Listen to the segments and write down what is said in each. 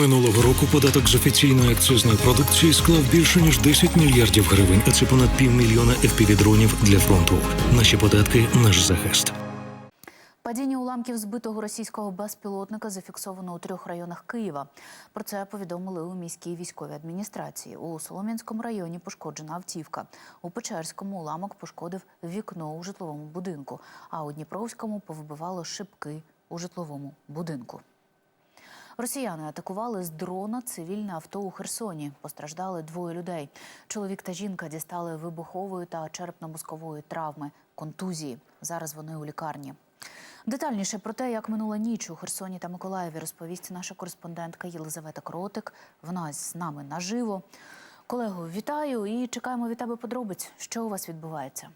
Минулого року податок з офіційної акцизної продукції склав більше ніж 10 мільярдів гривень, а це понад півмільйона FPV-дронів для фронту. Наші податки наш захист. Падіння уламків збитого російського безпілотника зафіксовано у трьох районах Києва. Про це повідомили у міській військовій адміністрації. У Солом'янському районі пошкоджена автівка. У Печерському уламок пошкодив вікно у житловому будинку, а у Дніпровському повибивало шибки у житловому будинку. Росіяни атакували з дрона цивільне авто у Херсоні. Постраждали двоє людей. Чоловік та жінка дістали вибухової та черепно-мозкової травми, контузії. Зараз вони у лікарні. Детальніше про те, як минула ніч у Херсоні та Миколаєві, розповість наша кореспондентка Єлизавета Кротик. Вона з нами наживо. Колего, вітаю і чекаємо від тебе подробиць. Що у вас відбувається?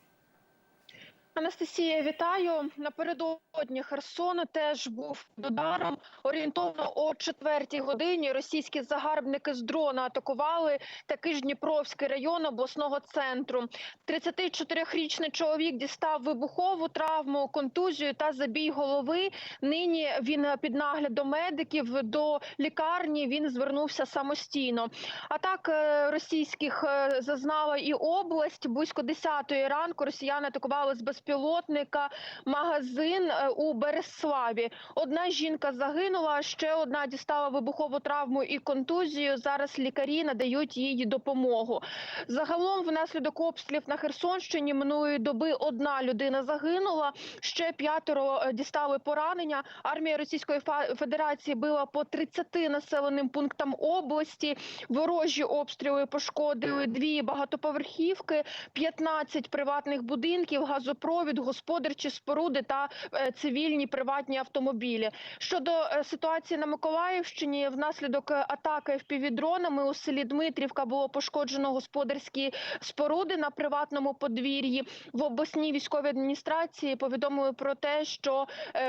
Анастасія, вітаю. Напередодні Херсона теж був ударом. Орієнтовно о четвертій годині російські загарбники з дрона атакували такий ж Дніпровський район обласного центру. 34-річний чоловік дістав вибухову травму, контузію та забій голови. Нині він під наглядом медиків до лікарні. Він звернувся самостійно. Атак е, російських е, зазнала і область. Близько 10-ї ранку росіяни атакували з безпілотника магазин е, у Береславі. Одна жінка загинула, ще одна дістала вибухову травму і контузію. Зараз лікарі надають їй допомогу. Загалом, внаслідок обстрілів на Херсонщині минулої доби одна людина загинула. Ще п'ятеро е, дістали поранення. Армія Російської Федерації била по 30 населеним пунктам області. Ворожі обстріли пошкодили дві багатоповерхівки, 15 приватних будинків, газопровід, господарчі споруди та е, цивільні приватні автомобілі. Щодо е, ситуації на Миколаївщині, внаслідок е, атаки впівдронами у селі Дмитрівка було пошкоджено господарські споруди на приватному подвір'ї. В обласній військовій адміністрації повідомили про те, що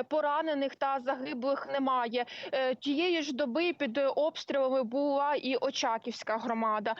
поранених та загиблих немає. Тієї ж доби під обстрілами була і Очаківська громада.